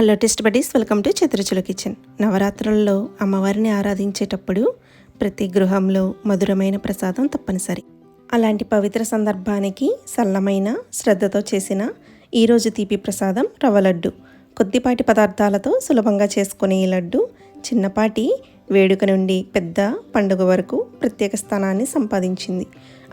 Hello taste buddies welcome to చిత్రచుల kitchen. నవరాత్రుల్లో అమ్మవారిని ఆరాధించేటప్పుడు ప్రతి గృహంలో మధురమైన ప్రసాదం తప్పనిసరి. అలాంటి పవిత్ర సందర్భానికి సల్లమైన శ్రద్ధతో చేసిన ఈరోజు తీపి ప్రసాదం రవ్వ లడ్డు. కొద్దిపాటి పదార్థాలతో సులభంగా చేసుకునే ఈ లడ్డు చిన్నపాటి వేడుక నుండి పెద్ద పండుగ వరకు ప్రత్యేక స్థానాన్ని సంపాదించింది.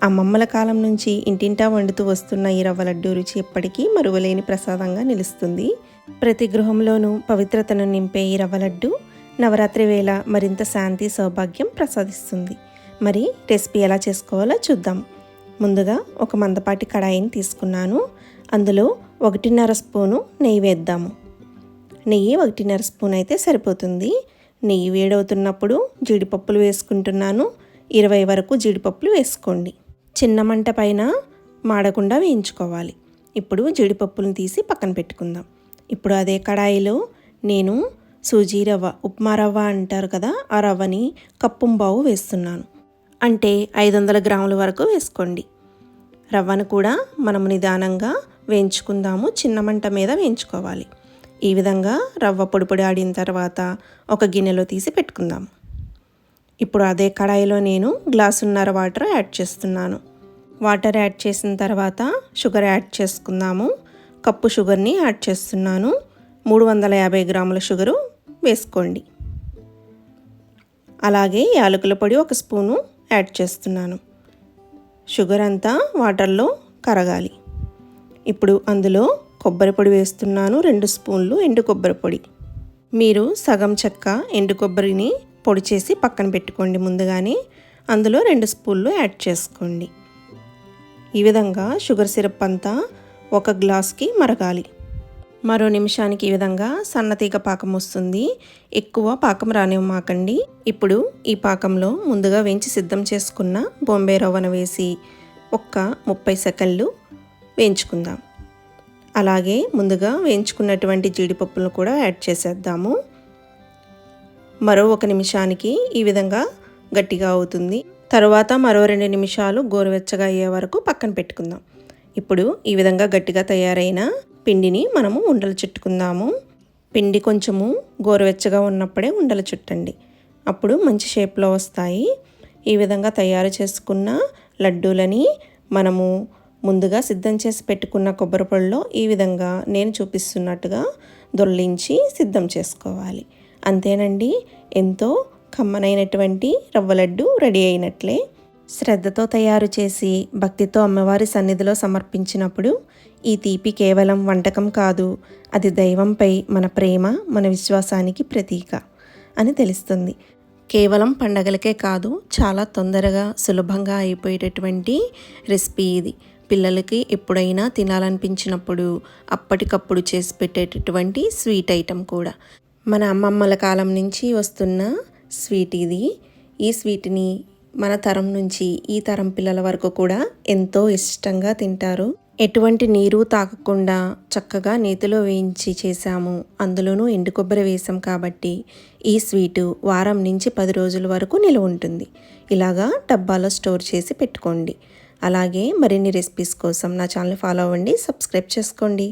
అమ్మమ్మల కాలం నుంచి ఇంటింటా వండుతూ వస్తున్న ఈ రవ్వ లడ్డు రుచి ఎప్పటికీ మరువలేని ప్రసాదంగా నిలుస్తుంది. ప్రతి గృహంలోనూ పవిత్రతను నింపే ఈ రవ్వ లడ్డు నవరాత్రి వేళ మరింత శాంతి సౌభాగ్యం ప్రసాదిస్తుంది. మరి రెసిపీ ఎలా చేసుకోవాలో చూద్దాం. ముందుగా ఒక మందపాటి కడాయిని తీసుకున్నాను. అందులో ఒకటిన్నర స్పూను నెయ్యి వేద్దాము. నెయ్యి ఒకటిన్నర స్పూన్ అయితే సరిపోతుంది. నెయ్యి వేడవుతున్నప్పుడు జీడిపప్పులు వేసుకుంటున్నాను. ఇరవై వరకు జీడిపప్పులు వేసుకోండి. చిన్న మంట పైన మాడకుండా వేయించుకోవాలి. ఇప్పుడు జీడిపప్పులను తీసి పక్కన పెట్టుకుందాం. ఇప్పుడు అదే కడాయిలో నేను సూజీ రవ్వ ఉప్మా రవ్వ అంటారు కదా ఆ రవ్వని కప్పుంబావు వేస్తున్నాను. అంటే ఐదు వందల గ్రాముల వరకు వేసుకోండి. రవ్వను కూడా మనము నిదానంగా వేయించుకుందాము. చిన్న మంట మీద వేయించుకోవాలి. ఈ విధంగా రవ్వ పొడిపొడి ఆడిన తర్వాత ఒక గిన్నెలో తీసి పెట్టుకుందాం. ఇప్పుడు అదే కడాయిలో నేను గ్లాసున్నర వాటర్ యాడ్ చేస్తున్నాను. వాటర్ యాడ్ చేసిన తర్వాత షుగర్ యాడ్ చేసుకుందాము. కప్పు షుగర్ని యాడ్ చేస్తున్నాను. మూడు వందల యాభై గ్రాముల షుగరు వేసుకోండి. అలాగే యాలకుల పొడి ఒక స్పూను యాడ్ చేస్తున్నాను. షుగర్ అంతా వాటర్లో కరగాలి. ఇప్పుడు అందులో కొబ్బరి పొడి వేస్తున్నాను రెండు స్పూన్లు ఎండు కొబ్బరి పొడి. మీరు సగం చెక్క ఎండు కొబ్బరిని పొడి చేసి పక్కన పెట్టుకోండి ముందుగానే. అందులో రెండు స్పూన్లు యాడ్ చేసుకోండి. ఈ విధంగా షుగర్ సిరప్ అంతా ఒక గ్లాస్కి మరగాలి. మరో నిమిషానికి ఈ విధంగా సన్నతీగ పాకం వస్తుంది. ఎక్కువ పాకం రానివ్వమాకండి. ఇప్పుడు ఈ పాకంలో ముందుగా వేయించి సిద్ధం చేసుకున్న బొంబే రవ్వను వేసి ఒక్క ముప్పై సెకండ్లు వేయించుకుందాం. అలాగే ముందుగా వేయించుకున్నటువంటి జీడిపప్పులను కూడా యాడ్ చేసేద్దాము. మరో ఒక నిమిషానికి ఈ విధంగా గట్టిగా అవుతుంది. తర్వాత మరో రెండు నిమిషాలు గోరువెచ్చగా అయ్యే వరకు పక్కన పెట్టుకుందాం. ఇప్పుడు ఈ విధంగా గట్టిగా తయారైన పిండిని మనము ఉండలు చుట్టుకుందాము. పిండి కొంచెము గోరువెచ్చగా ఉన్నప్పుడే ఉండలు చుట్టండి. అప్పుడు మంచి షేప్లో వస్తాయి. ఈ విధంగా తయారు చేసుకున్న లడ్డూలని మనము ముందుగా సిద్ధం చేసి పెట్టుకున్న కొబ్బరి పొడిలో ఈ విధంగా నేను చూపిస్తున్నట్టుగా దొల్లించి సిద్ధం చేసుకోవాలి. అంతేనండి ఎంతో కమ్మనైనటువంటి రవ్వ లడ్డు రెడీ అయినట్లే. శ్రద్ధతో తయారు చేసి భక్తితో అమ్మవారి సన్నిధిలో సమర్పించినప్పుడు ఈ తీపి కేవలం వంటకం కాదు అది దైవంపై మన ప్రేమ మన విశ్వాసానికి ప్రతీక అని తెలుస్తుంది. కేవలం పండగలకే కాదు చాలా తొందరగా సులభంగా అయిపోయేటటువంటి రెసిపీ ఇది. పిల్లలకి ఎప్పుడైనా తినాలనిపించినప్పుడు అప్పటికప్పుడు చేసి పెట్టేటటువంటి స్వీట్ ఐటెం కూడా. మన అమ్మమ్మల కాలం నుంచి వస్తున్న స్వీట్ ఇది. ఈ స్వీట్ని మన తరం నుంచి ఈ తరం పిల్లల వరకు కూడా ఎంతో ఇష్టంగా తింటారు. ఎటువంటి నీరు తాకకుండా చక్కగా నేతిలో వేయించి చేశాము. అందులోనూ ఎండు కొబ్బరి వేసాం కాబట్టి ఈ స్వీటు వారం నుంచి పది రోజుల వరకు నిలువ ఉంటుంది. ఇలాగా డబ్బాలో స్టోర్ చేసి పెట్టుకోండి. అలాగే మరిన్ని రెసిపీస్ కోసం నా ఛానల్ ఫాలో అవ్వండి సబ్స్క్రైబ్ చేసుకోండి.